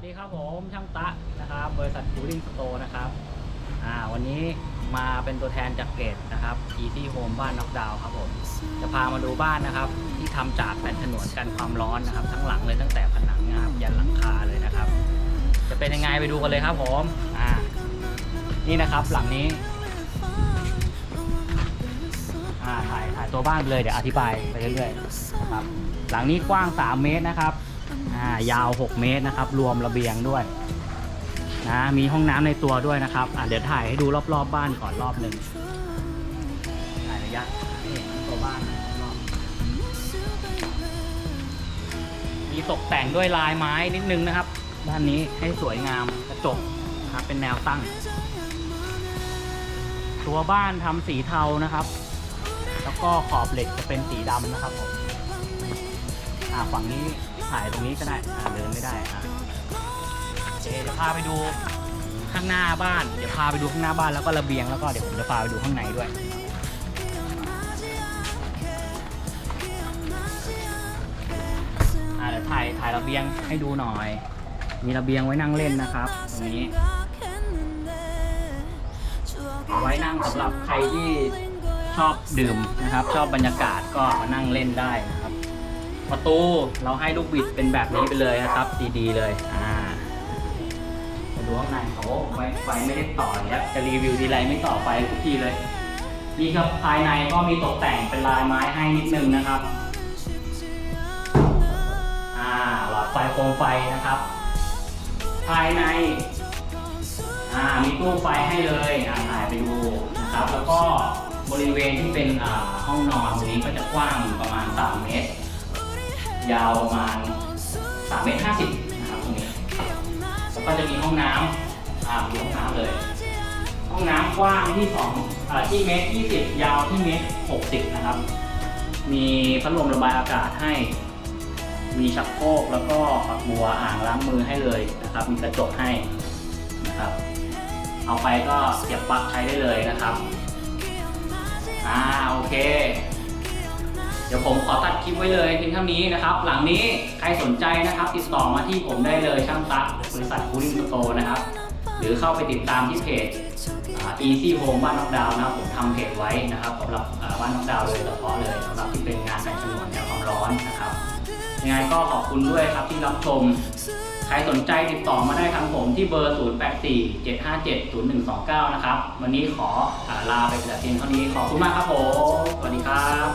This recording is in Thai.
วัสดีครับผมช่างตะนะครับ บริษัทคูลิ่งสโตร์นะครับอ่าวันนี้มาเป็นตัวแทนจากเกตนะครับ Easy Home บ้านน็อกดาวครับผมจะพามาดูบ้านนะครับ ที่ทำจากแผ่นฉนวนกันความร้อนนะครับ ทั้งหลังเลยตั้งแต่ผนังนะครับยันหลังคาเลยนะครับ จะเป็นยังไงไปดูกันเลยครับผมอ่านี่นะครับหลังนี้อ่าถ่ายถ่ายตัวบ้านไปเลยเดี๋ยวอธิบายไปเรื่อยๆนะครับหลังนี้กว้าง 3 เมตรนะครับ อ่ายาว 6 เมตรนะครับ รวมระเบียงด้วยนะมีห้องน้ำในตัวด้วยนะครับอะเดี๋ยวถ่ายให้ดูรอบๆบบ้านก่อนรอบหนึ่งถ่ายระยะให้เห็นตัวบ้านรอบมีตกแต่งด้วยลายไม้นิดนึงนะครับ ด้านนี้ให้สวยงามกระจกนะครับเป็นแนวตั้ง ตัวบ้านทำสีเทานะครับ แล้วก็ขอบเหล็กจะเป็นสีดำนะครับผมอ่าฝั่งนี้ ถ่ายตรงนี้ก็ได้อ่าเดินไม่ได้อ่าโอเคเดี๋ยวพาไปดูข้างหน้าบ้าน เดี๋ยวพาไปดูข้างหน้าบ้านแล้วก็ระเบียงแล้วก็เดี๋ยวผมจะพาไปดูข้างในด้วย อ่าเดี๋ยวถ่ายถ่ายระเบียงให้ดูหน่อย มีระเบียงไว้นั่งเล่นนะครับ ตรงนี้เอาไว้นั่งสำหรับใครที่ชอบดื่มนะครับ ชอบบรรยากาศก็มานั่งเล่นได้นะครับ ประตูเราให้ลูกบิดเป็นแบบนี้ไปเลยนะครับ ดีๆเลยอ่าดูข้างในโอ้ไฟไฟไม่ได้ต่อเนี่ยจะรีวิวดีไรไม่ต่อไฟทุกทีเลยนี่ครับภายในก็มีตกแต่งเป็นลายไม้ให้นิดนึงนะครับอ่าหลอดไฟโคมไฟนะครับ ภายในอ่ามีตู้ไฟให้เลยอ่าถ่ายไปดูนะครับ แล้วก็บริเวณที่เป็นอ่าห้องนอนตรงนี้ก็จะกว้างประมาณ 3 เมตร ยาวประมาณ3เมตร50นะครับตรงนี้แล้วก็จะมีห้องน้ำอ่าดูห้องน้ำเลย ห้องน้ำกว้างที่2อ่าที่เมตร20 ยาวที่เมตร60 นะครับ มีพัดลมระบายอากาศให้ มีชักโครกแล้วก็ฝักบัวอ่างล้างมือให้เลยนะครับ มีกระจกให้นะครับ เอาไปก็เสียบปลั๊กใช้ได้เลยนะครับ อ่าโอเค เดี๋ยวผมขอตัดคลิปไว้เลยเพียงเท่านี้นะครับ หลังนี้ใครสนใจนะครับ ติดต่อมาที่ผมได้เลยช่างตัดบริษัทคูลิ่งสโตนะครับ หรือเข้าไปติดตามที่เพจ Easy Home บ้านนอกดาวนะครับผมทำเพจไว้นะครับสำหรับบ้านนอกดาวน์โดยเฉพาะเลยสำหรับที่เป็นงานแต่งฉนวนแนวความร้อนนะครับยังไงก็ขอบคุณด้วยครับที่รับชมใครสนใจติดต่อมาได้ทางผมที่เบอร์ 0847570129 นะครับ วันนี้ขออลาไปแต่เพียงเท่านี้ ขอบคุณมากครับผม สวัสดีครับ